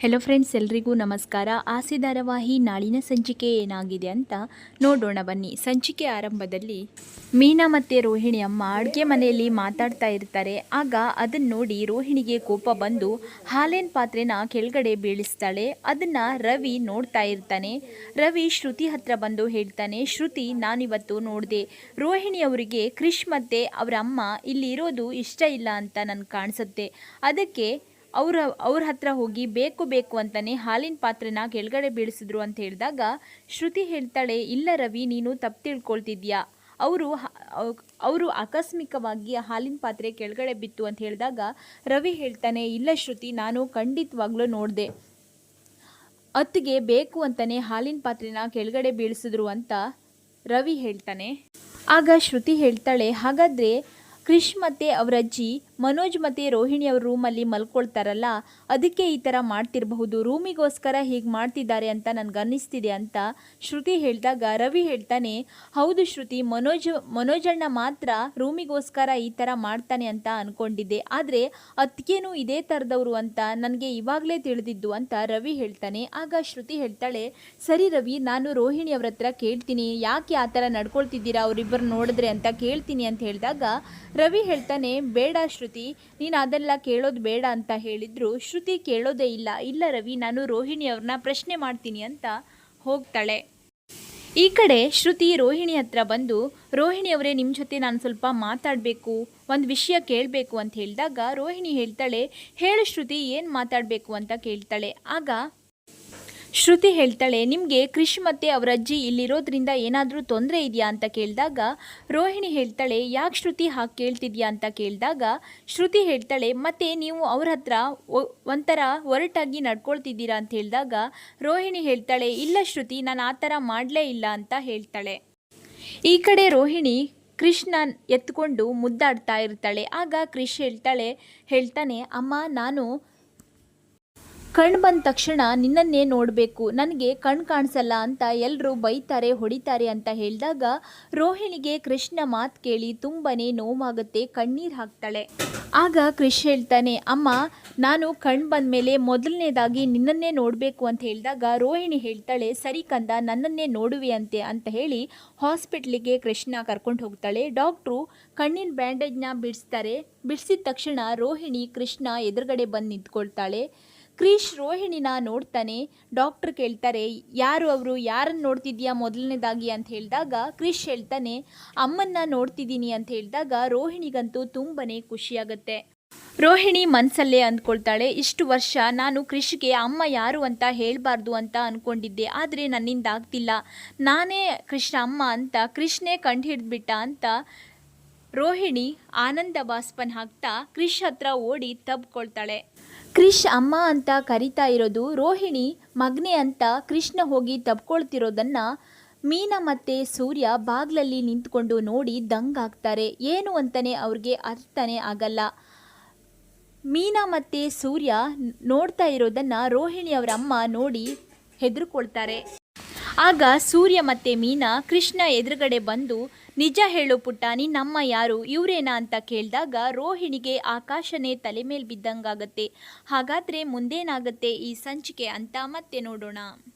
Hello friends ಎಲ್ರಿಗೂ ನಮಸ್ಕಾರ. ಆಸೆ ಧಾರಾವಾಹಿ ನಾಳಿನ ಸಂಚಿಕೆ ಏನಾಗಿದೆ ಅಂತ ನೋಡೋಣ ಬನ್ನಿ. ಸಂಚಿಕೆ ಆರಂಭದಲ್ಲಿ ಮೀನಾ ಮತ್ತು ರೋಹಿಣಿ ಅಮ್ಮ ಅಡುಗೆ ಮನೆಯಲ್ಲಿ ಮಾತಾಡ್ತಾ ಇರ್ತಾರೆ. ಆಗ ಅದನ್ನು ನೋಡಿ ರೋಹಿಣಿಗೆ ಕೋಪ ಬಂದು ಹಾಲೇನ್ ಪಾತ್ರೆನ ಕೆಳಗಡೆ ಬೀಳಿಸ್ತಾಳೆ. ಅದನ್ನು ರವಿ ನೋಡ್ತಾ ಇರ್ತಾನೆ. ರವಿ ಶ್ರುತಿ ಹತ್ರ ಬಂದು ಹೇಳ್ತಾನೆ, ಶ್ರುತಿ, ನಾನಿವತ್ತು ನೋಡಿದೆ. ರೋಹಿಣಿ ಅವರಿಗೆ ಕ್ರಿಶ್ ಮತ್ತು ಅವರ ಅಮ್ಮ ಇಲ್ಲಿ ಇರೋದು ಇಷ್ಟ ಇಲ್ಲ ಅಂತ ನನಗೆ ಕಾಣಿಸುತ್ತೆ. ಅದಕ್ಕೆ ಅವ್ರ ಅವ್ರ ಹತ್ರ ಹೋಗಿ ಬೇಕು ಬೇಕು ಅಂತಾನೆ ಹಾಲಿನ ಪಾತ್ರೆನ ಕೆಳಗಡೆ ಬೀಳಿಸಿದ್ರು ಅಂತ ಹೇಳಿದಾಗ, ಶ್ರುತಿ ಹೇಳ್ತಾಳೆ, ಇಲ್ಲ ರವಿ, ನೀನು ತಪ್ಪು ತಿಳ್ಕೊಳ್ತಿದ್ಯಾ? ಅವರು ಅವರು ಆಕಸ್ಮಿಕವಾಗಿ ಹಾಲಿನ ಪಾತ್ರೆ ಕೆಳಗಡೆ ಬಿತ್ತು ಅಂತ ಹೇಳಿದಾಗ, ರವಿ ಹೇಳ್ತಾನೆ, ಇಲ್ಲ ಶ್ರುತಿ, ನಾನು ಖಂಡಿತವಾಗ್ಲೂ ನೋಡಿದೆ. ಅತ್ತಿಗೆ ಬೇಕು ಅಂತಾನೆ ಹಾಲಿನ ಪಾತ್ರೆನ ಕೆಳಗಡೆ ಬೀಳಿಸಿದ್ರು ಅಂತ ರವಿ ಹೇಳ್ತಾನೆ. ಆಗ ಶ್ರುತಿ ಹೇಳ್ತಾಳೆ, ಹಾಗಾದರೆ ಕ್ರಿಶ್ ಮತ್ತು ಅವರ ಅಜ್ಜಿ ಮನೋಜ್ ಮತ್ತು ರೋಹಿಣಿ ಅವ್ರ ರೂಮಲ್ಲಿ ಮಲ್ಕೊಳ್ತಾರಲ್ಲ, ಅದಕ್ಕೆ ಈ ಥರ ಮಾಡ್ತಿರಬಹುದು. ರೂಮಿಗೋಸ್ಕರ ಹೀಗೆ ಮಾಡ್ತಿದ್ದಾರೆ ಅಂತ ನನಗೆ ಅನ್ನಿಸ್ತಿದೆ ಅಂತ ಶ್ರುತಿ ಹೇಳಿದಾಗ ರವಿ ಹೇಳ್ತಾನೆ, ಹೌದು ಶ್ರುತಿ, ಮನೋಜ್, ಮನೋಜಣ್ಣ ಮಾತ್ರ ರೂಮಿಗೋಸ್ಕರ ಈ ಥರ ಮಾಡ್ತಾನೆ ಅಂತ ಅಂದ್ಕೊಂಡಿದ್ದೆ ಆದರೆ ಅತ್ತಿಗೆನೂ ಇದೇ ಥರದವರು ಅಂತ ನನಗೆ ಇವಾಗಲೇ ತಿಳಿದಿದ್ದು ಅಂತ ರವಿ ಹೇಳ್ತಾನೆ. ಆಗ ಶ್ರುತಿ ಹೇಳ್ತಾಳೆ, ಸರಿ ರವಿ, ನಾನು ರೋಹಿಣಿ ಅವ್ರ ಹತ್ರ ಕೇಳ್ತೀನಿ. ಯಾಕೆ ಆ ಥರ ನಡ್ಕೊಳ್ತಿದ್ದೀರಾ? ಅವರಿಬ್ಬರು ನೋಡಿದ್ರೆ ಅಂತ ಕೇಳ್ತೀನಿ ಅಂತ ಹೇಳಿದಾಗ ರವಿ ಹೇಳ್ತಾನೆ, ಬೇಡ ಶ್ರುತಿ ನೀನು ಅದೆಲ್ಲ ಕೇಳೋದು ಬೇಡ ಅಂತ ಹೇಳಿದ್ರು. ಶ್ರುತಿ ಕೇಳೋದೇ ಇಲ್ಲ. ಇಲ್ಲ ರವಿ, ನಾನು ರೋಹಿಣಿಯವ್ರನ್ನ ಪ್ರಶ್ನೆ ಮಾಡ್ತೀನಿ ಅಂತ ಹೋಗ್ತಾಳೆ. ಈ ಕಡೆ ಶ್ರುತಿ ರೋಹಿಣಿ ಹತ್ರ ಬಂದು, ರೋಹಿಣಿ ಅವರೇ ನಿಮ್ಮ ಜೊತೆ ನಾನು ಸ್ವಲ್ಪ ಮಾತಾಡಬೇಕು, ಒಂದು ವಿಷಯ ಕೇಳಬೇಕು ಅಂತ ಹೇಳಿದಾಗ ರೋಹಿಣಿ ಹೇಳ್ತಾಳೆ, ಹೇಳು ಶ್ರುತಿ, ಏನು ಮಾತಾಡಬೇಕು? ಅಂತ ಕೇಳ್ತಾಳೆ. ಆಗ ಶ್ರುತಿ ಹೇಳ್ತಾಳೆ, ನಿಮಗೆ ಕೃಷಿ ಮತ್ತೆ ಅವರ ಅಜ್ಜಿ ಇಲ್ಲಿರೋದ್ರಿಂದ ಏನಾದರೂ ತೊಂದರೆ ಇದೆಯಾ? ಅಂತ ಕೇಳಿದಾಗ, ರೋಹಿಣಿ ಹೇಳ್ತಾಳೆ, ಯಾಕೆ ಶ್ರುತಿ ಹಾಗೆ ಕೇಳ್ತಿದ್ಯಾ? ಅಂತ ಕೇಳಿದಾಗ, ಶ್ರುತಿ ಹೇಳ್ತಾಳೆ, ಮತ್ತೆ ನೀವು ಅವ್ರ ಹತ್ರ ಒಂಥರ ಒರಟಾಗಿ ನಡ್ಕೊಳ್ತಿದ್ದೀರಾ? ಅಂತ ಹೇಳಿದಾಗ, ರೋಹಿಣಿ ಹೇಳ್ತಾಳೆ, ಇಲ್ಲ ಶ್ರುತಿ, ನಾನು ಆ ಥರ ಮಾಡಲೇ ಇಲ್ಲ, ಅಂತ ಹೇಳ್ತಾಳೆ. ಈ ಕಡೆ ರೋಹಿಣಿ ಕೃಷ್ಣ ಎತ್ಕೊಂಡು ಮುದ್ದಾಡ್ತಾ ಇರ್ತಾಳೆ. ಆಗ ಕ್ರಿಶ್ ಹೇಳ್ತಾಳೆ, ಹೇಳ್ತಾನೆ, ಅಮ್ಮ, ನಾನು ಕಣ್ಣು ಬಂದ ತಕ್ಷಣ ನಿನ್ನನ್ನೇ ನೋಡಬೇಕು. ನನಗೆ ಕಣ್ಣು ಕಾಣಿಸಲ್ಲ ಅಂತ ಎಲ್ಲರೂ ಬೈತಾರೆ, ಹೊಡಿತಾರೆ ಅಂತ ಹೇಳಿದಾಗ ರೋಹಿಣಿಗೆ ಕೃಷ್ಣ ಮಾತು ಕೇಳಿ ತುಂಬನೇ ನೋವಾಗುತ್ತೆ, ಕಣ್ಣೀರು ಹಾಕ್ತಾಳೆ. ಆಗ ಕೃಷ್ ಹೇಳ್ತಾನೆ, ಅಮ್ಮ, ನಾನು ಕಣ್ಣು ಬಂದ ಮೇಲೆ ಮೊದಲನೇದಾಗಿ ನಿನ್ನನ್ನೇ ನೋಡಬೇಕು ಅಂತ ಹೇಳಿದಾಗ ರೋಹಿಣಿ ಹೇಳ್ತಾಳೆ, ಸರಿ ಕಂದ, ನನ್ನನ್ನೇ ನೋಡುವೆ ಅಂತೆ ಅಂತ ಹೇಳಿ ಹಾಸ್ಪಿಟ್ಲಿಗೆ ಕೃಷ್ಣ ಕರ್ಕೊಂಡು ಹೋಗ್ತಾಳೆ. ಡಾಕ್ಟ್ರು ಕಣ್ಣಿನ ಬ್ಯಾಂಡೇಜ್ನ ಬಿಡಿಸ್ತಾರೆ. ಬಿಡಿಸಿದ ತಕ್ಷಣ ರೋಹಿಣಿ ಕೃಷ್ಣ ಎದುರುಗಡೆ ಬಂದು ನಿಂತ್ಕೊಳ್ತಾಳೆ. ಕ್ರಿಶ್ ರೋಹಿಣಿನ ನೋಡ್ತಾನೆ. ಡಾಕ್ಟರ್ ಕೇಳ್ತಾರೆ, ಯಾರು ಅವರು? ಯಾರನ್ನು ನೋಡ್ತಿದ್ಯಾ ಮೊದಲನೇದಾಗಿ? ಅಂತ ಹೇಳಿದಾಗ ಕ್ರಿಶ್ ಹೇಳ್ತಾನೆ, ಅಮ್ಮನ್ನ ನೋಡ್ತಿದ್ದೀನಿ ಅಂತ ಹೇಳಿದಾಗ ರೋಹಿಣಿಗಂತೂ ತುಂಬನೇ ಖುಷಿಯಾಗುತ್ತೆ. ರೋಹಿಣಿ ಮನಸ್ಸಲ್ಲೇ ಅಂದ್ಕೊಳ್ತಾಳೆ, ಇಷ್ಟು ವರ್ಷ ನಾನು ಕೃಷಿಗೆ ಅಮ್ಮ ಯಾರು ಅಂತ ಹೇಳಬಾರ್ದು ಅಂತ ಅಂದ್ಕೊಂಡಿದ್ದೆ ಆದರೆ ನನ್ನಿಂದ ಆಗ್ತಿಲ್ಲ. ನಾನೇ ಕೃಷ್ಣ ಅಮ್ಮ ಅಂತ, ಕೃಷ್ಣೇ ಕಂಡು ಹಿಡಿದ್ಬಿಟ್ಟ ಅಂತ ರೋಹಿಣಿ ಆನಂದ ಬಾಸ್ಪನ್ ಹಾಕ್ತಾ ಕ್ರಿಶ್ ಹತ್ರ ಓಡಿ ತಬ್ಕೊಳ್ತಾಳೆ. ಕ್ರಿಶ್ ಅಮ್ಮ ಅಂತ ಕರಿತಾ ಇರೋದು ರೋಹಿಣಿ, ಮಗ್ನೆ ಅಂತ ಕೃಷ್ಣ ಹೋಗಿ ತಬ್ಕೊಳ್ತಿರೋದನ್ನ ಮೀನಾ ಮತ್ತೆ ಸೂರ್ಯ ಬಾಗ್ಲಲ್ಲಿ ನಿಂತ್ಕೊಂಡು ನೋಡಿ ದಂಗಾಗ್ತಾರೆ ಏನು ಅಂತಲೇ ಅವ್ರಿಗೆ ಅರ್ಥನೇ ಆಗಲ್ಲ. ಮೀನಾ ಮತ್ತೆ ಸೂರ್ಯ ನೋಡ್ತಾ ಇರೋದನ್ನ ರೋಹಿಣಿ ಅವರ ಅಮ್ಮ ನೋಡಿ ಹೆದರ್ಕೊಳ್ತಾರೆ. ಆಗ ಸೂರ್ಯ ಮತ್ತೆ ಮೀನಾ ಕೃಷ್ಣ ಎದುರುಗಡೆ ಬಂದು ನಿಜ ಹೇಳು ಪುಟ್ಟಾನಿ, ನಮ್ಮ ಯಾರು, ಇವರೇನಾ ಅಂತ ಕೇಳಿದಾಗ ರೋಹಿಣಿಗೆ ಆಕಾಶನೇ ತಲೆ ಮೇಲೆ ಬಿದ್ದಂಗಾಗತ್ತೆ. ಹಾಗಾದರೆ ಮುಂದೇನಾಗತ್ತೆ ಈ ಸಂಚಿಕೆ ಅಂತ ಮತ್ತೆ ನೋಡೋಣ.